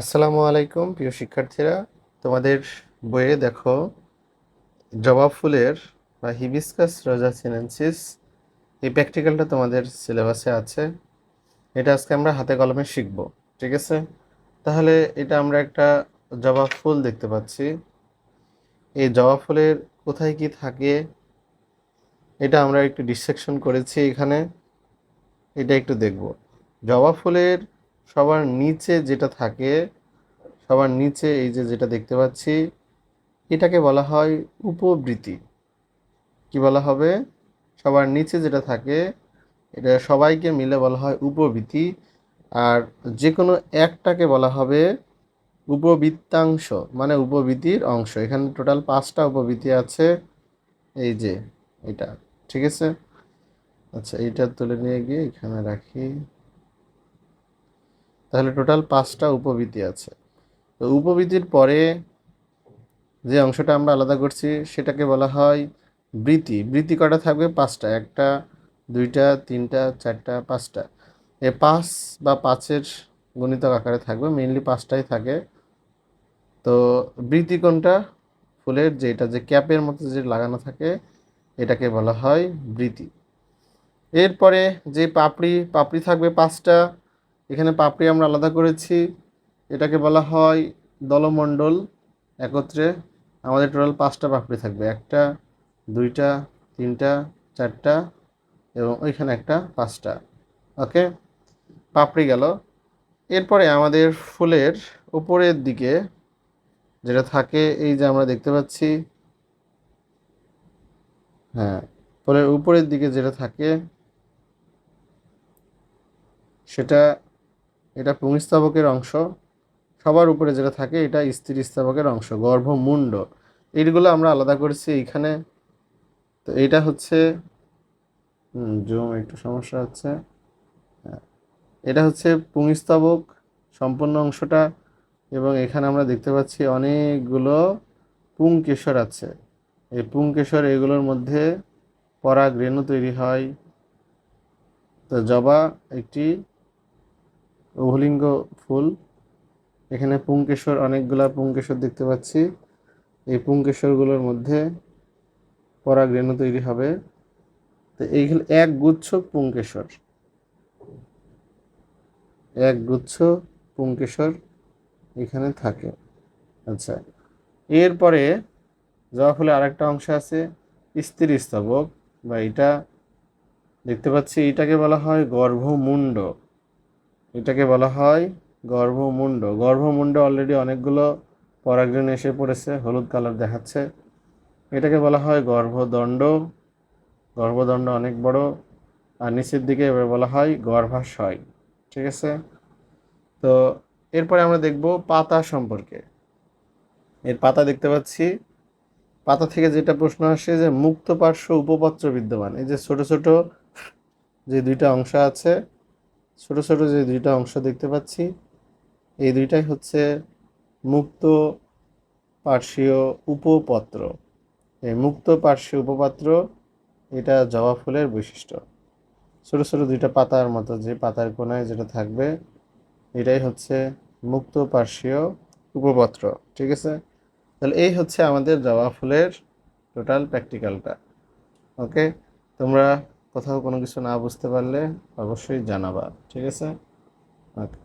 আসসালামু আলাইকুম, প্রিয় শিক্ষার্থীরা। তোমাদের বইয়ে দেখো, জবা ফুলের বা হিবিস্কাস রোজা সিনেন্সিস এই প্র্যাকটিক্যালটা তোমাদের সিলেবাসে আছে। এটা আজকে আমরা হাতে কলমে শিখব, ঠিক আছে? তাহলে এটা আমরা একটা জবা ফুল দেখতে পাচ্ছি। এই জবা ফুলের কোথায় কি থাকে, এটা আমরা একটু ডিসেকশন করেছি এখানে। এটা একটু দেখব। জবা ফুলের সবার নিচে যেটা থাকে, সবার নিচে এই যে যেটা দেখতে পাচ্ছি, এটাকে বলা হয় উপবৃত্তি। কি বলা হবে? সবার নিচে যেটা থাকে, এটা সবাইকে মিলে বলা হয় উপবৃতি আর যে কোনো একটাকে বলা হবে উপবৃত্তাংশ মানে উপবৃত্তির অংশ। এখানে টোটাল পাঁচটা উপবৃত্তি আছে। এই যে এটা, ঠিক আছে? আচ্ছা এইটা তুলে নিয়ে গিয়ে এখানে রাখি। তাহলে টোটাল পাঁচটা উপবৃত্তি আছে। তো উপবৃত্তির পরে যে অংশটা আমরা আলাদা করছি, সেটাকে বলা হয় বৃত্তি। বৃত্তি কটা থাকবে? পাঁচটা। একটা, দুইটা, তিনটা, চারটা, পাঁচটা। এ পাঁচ বা পাঁচের গণিতক আকারে থাকবে মেইনলি পাঁচটাই থাকে। তো বৃত্তি কোনটা? ফুলের যেটা, যে ক্যাপের মতো যে লাগানো থাকে, এটাকে বলা হয় বৃত্তি। এরপরে যে পাপড়ি পাপড়ি থাকবে পাঁচটা এখানে পাপড়ি আমরা আলাদা করেছি। এটাকে বলা হয় দলমণ্ডল। একত্রে আমাদের টোটাল পাঁচটা পাপড়ি থাকবে। একটা, দুইটা, তিনটা, চারটা এবং ওইখানে একটা পাঁচটা। ওকে? পাপড়ি গেল। এরপরে আমাদের ফুলের উপরের দিকে যেটা থাকে, এই যে আমরা দেখতে পাচ্ছি হ্যাঁ ফুলের উপরের দিকে যেটা থাকে, সেটা এটা পুংস্তবকের অংশ। সবার উপরে যেটা থাকে এটা স্ত্রী স্তবকের অংশ গর্ভমুণ্ড। এইগুলো আমরা আলাদা করেছি এইখানে। তো এইটা হচ্ছে জুম একটু সমস্যা হচ্ছে। হ্যাঁ, এটা হচ্ছে পুংস্তবক সম্পূর্ণ অংশটা এবং এখানে আমরা দেখতে পাচ্ছি অনেকগুলো পুংকেশর আছে। এই পুংকেশর এগুলোর মধ্যে পরাগ রেণু তৈরি হয়। তো জবা একটি উভলিঙ্গ ফুল। এখানে পুংকেশর অনেকগুলা পুংকেশর দেখতে পাচ্ছি। এই পুংকেশরগুলোর মধ্যে পরাগ রেণু তৈরি হবে। তো এইগুলো এক গুচ্ছ পুংকেশর এক গুচ্ছ পুংকেশর এখানে থাকে। আচ্ছা এরপরে জবা ফুলে আরেকটা অংশ আছে, স্ত্রী স্তবক। বা এটা দেখতে পাচ্ছি, এটাকে বলা হয় গর্ভমুণ্ড। এটাকে বলা হয় গর্ভমুণ্ড। গর্ভমুণ্ড অলরেডি অনেকগুলো পরাগরেণু এসে পড়েছে, হলুদ কালার দেখাচ্ছে। এটাকে বলা হয় গর্ভদণ্ড। গর্ভদণ্ড অনেক বড়। আর নিচের দিকে এবার বলা হয় গর্ভাশয়। ঠিক আছে? তো এরপরে আমরা দেখব পাতা সম্পর্কে। এর পাতা দেখতে পাচ্ছি। পাতা থেকে যেটা প্রশ্ন আসে যে মুক্ত পার্শ্ব উপপত্র বিদ্যমান। এই যে ছোট ছোট যে দুইটা অংশ আছে ছোট ছোট যে দুইটা অংশ দেখতে পাচ্ছি, এই দুইটাই হচ্ছে মুক্ত পার্শ্বীয় উপপত্র। এই মুক্ত পার্শ্বীয় উপপাত্র, এটা জবা ফুলের বৈশিষ্ট্য। ছোট ছোট দুইটা পাতার মতো যে পাতার কোনায় যেটা থাকবে, এটাই হচ্ছে মুক্ত পার্শ্বীয় উপপত্র, ঠিক আছে? তাহলে এই হচ্ছে আমাদের জবা ফুলের টোটাল প্র্যাকটিক্যালটা ওকে তোমরা কোথাও কোনো কিছু না বুঝতে পারলে অবশ্যই জানাবা ঠিক আছে? ওকে।